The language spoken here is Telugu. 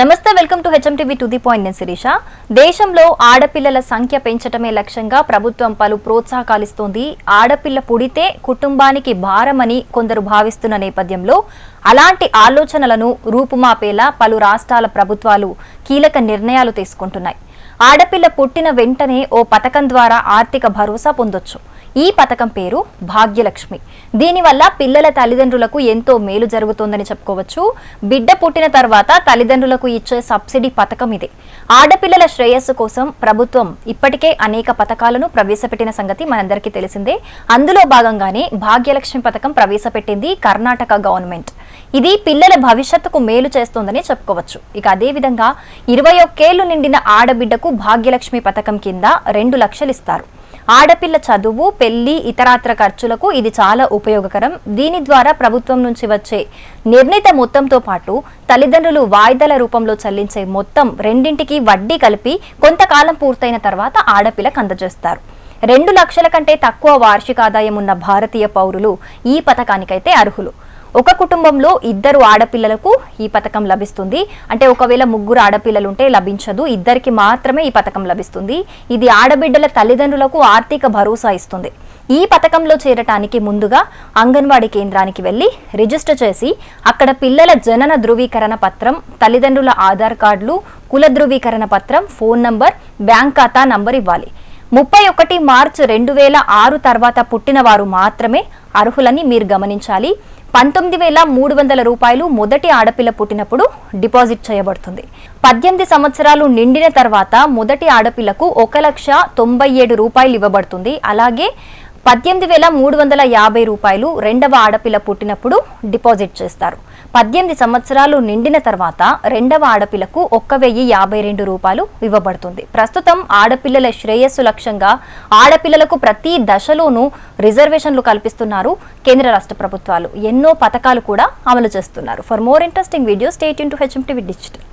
నమస్తే welcome to HM TV to the point. నేను శిరీష. దేశంలో ఆడపిల్లల సంఖ్య పెంచటమే లక్ష్యంగా ప్రభుత్వం పలు ప్రోత్సాహకాలిస్తోంది. ఆడపిల్ల పుడితే కుటుంబానికి భారమని కొందరు భావిస్తున్న నేపథ్యంలో అలాంటి ఆలోచనలను రూపుమాపేలా పలు రాష్ట్రాల ప్రభుత్వాలు కీలక నిర్ణయాలు తీసుకుంటున్నాయి. ఆడపిల్ల పుట్టిన వెంటనే ఓ పథకం ద్వారా ఆర్థిక భరోసా పొందొచ్చు. ఈ పథకం పేరు భాగ్యలక్ష్మి. దీనివల్ల పిల్లల తల్లిదండ్రులకు ఎంతో మేలు జరుగుతోందని చెప్పుకోవచ్చు. బిడ్డ పుట్టిన తర్వాత తల్లిదండ్రులకు ఇచ్చే సబ్సిడీ పథకం ఇదే. ఆడపిల్లల శ్రేయస్సు కోసం ప్రభుత్వం ఇప్పటికే అనేక పథకాలను ప్రవేశపెట్టిన సంగతి మనందరికీ తెలిసిందే. అందులో భాగంగానే భాగ్యలక్ష్మి పథకం ప్రవేశపెట్టింది కర్ణాటక గవర్నమెంట్. ఇది పిల్లల భవిష్యత్తుకు మేలు చేస్తోందని చెప్పుకోవచ్చు. ఇక అదేవిధంగా ఇరవై ఒక్కేళ్ళు నిండిన ఆడబిడ్డకు భాగ్యలక్ష్మి పథకం కింద రెండు లక్షలు ఇస్తారు. ఆడపిల్ల చదువు పెళ్ళి ఇతరాత్ర ఖర్చులకు ఇది చాలా ఉపయోగకరం. దీని ద్వారా ప్రభుత్వం నుంచి వచ్చే నిర్ణీత మొత్తంతో పాటు తల్లిదండ్రులు వాయిదాల రూపంలో చెల్లించే మొత్తం రెండింటికి వడ్డీ కలిపి కొంతకాలం పూర్తయిన తర్వాత ఆడపిల్లకు అందజేస్తారు. రెండు లక్షల కంటే తక్కువ వార్షిక ఆదాయం ఉన్న భారతీయ పౌరులు ఈ పథకానికైతే అర్హులు. ఒక కుటుంబంలో ఇద్దరు ఆడపిల్లలకు ఈ పథకం లభిస్తుంది. అంటే ఒకవేళ ముగ్గురు ఆడపిల్లలు ఉంటే లభించదు. ఇద్దరికి మాత్రమే ఈ పథకం లభిస్తుంది. ఇది ఆడబిడ్డల తల్లిదండ్రులకు ఆర్థిక భరోసా ఇస్తుంది. ఈ పథకంలో చేరటానికి ముందుగా అంగన్వాడీ కేంద్రానికి వెళ్ళి రిజిస్టర్ చేసి అక్కడ పిల్లల జనన ధృవీకరణ పత్రం తల్లిదండ్రుల ఆధార్ కార్డులు కుల ధృవీకరణ పత్రం ఫోన్ నంబర్ బ్యాంక్ ఖాతా నంబర్ ఇవ్వాలి. ముప్పై ఒకటి మార్చి రెండు వేల ఆరు తర్వాత పుట్టిన వారు మాత్రమే అర్హులని మీరు గమనించాలి. పంతొమ్మిది వేల మూడు వందల రూపాయలు మొదటి ఆడపిల్ల పుట్టినప్పుడు డిపాజిట్ చేయబడుతుంది. పద్దెనిమిది సంవత్సరాలు నిండిన తర్వాత మొదటి ఆడపిల్లకు ఒక లక్ష తొంభై ఏడు రూపాయలు ఇవ్వబడుతుంది. అలాగే పద్దెనిమిది వేల మూడు వందల యాభై రూపాయలు రెండవ ఆడపిల్ల పుట్టినప్పుడు డిపాజిట్ చేస్తారు. పద్దెనిమిది సంవత్సరాలు నిండిన తర్వాత రెండవ ఆడపిల్లకు ఒక్క వెయ్యి యాభై రెండు రూపాయలు ఇవ్వబడుతుంది. ప్రస్తుతం ఆడపిల్లల శ్రేయస్సు లక్ష్యంగా ఆడపిల్లలకు ప్రతి దశలోనూ రిజర్వేషన్లు కల్పిస్తున్నారు కేంద్ర రాష్ట్ర ప్రభుత్వాలు. ఎన్నో పథకాలు కూడా అమలు చేస్తున్నారు. For more interesting video state into to digital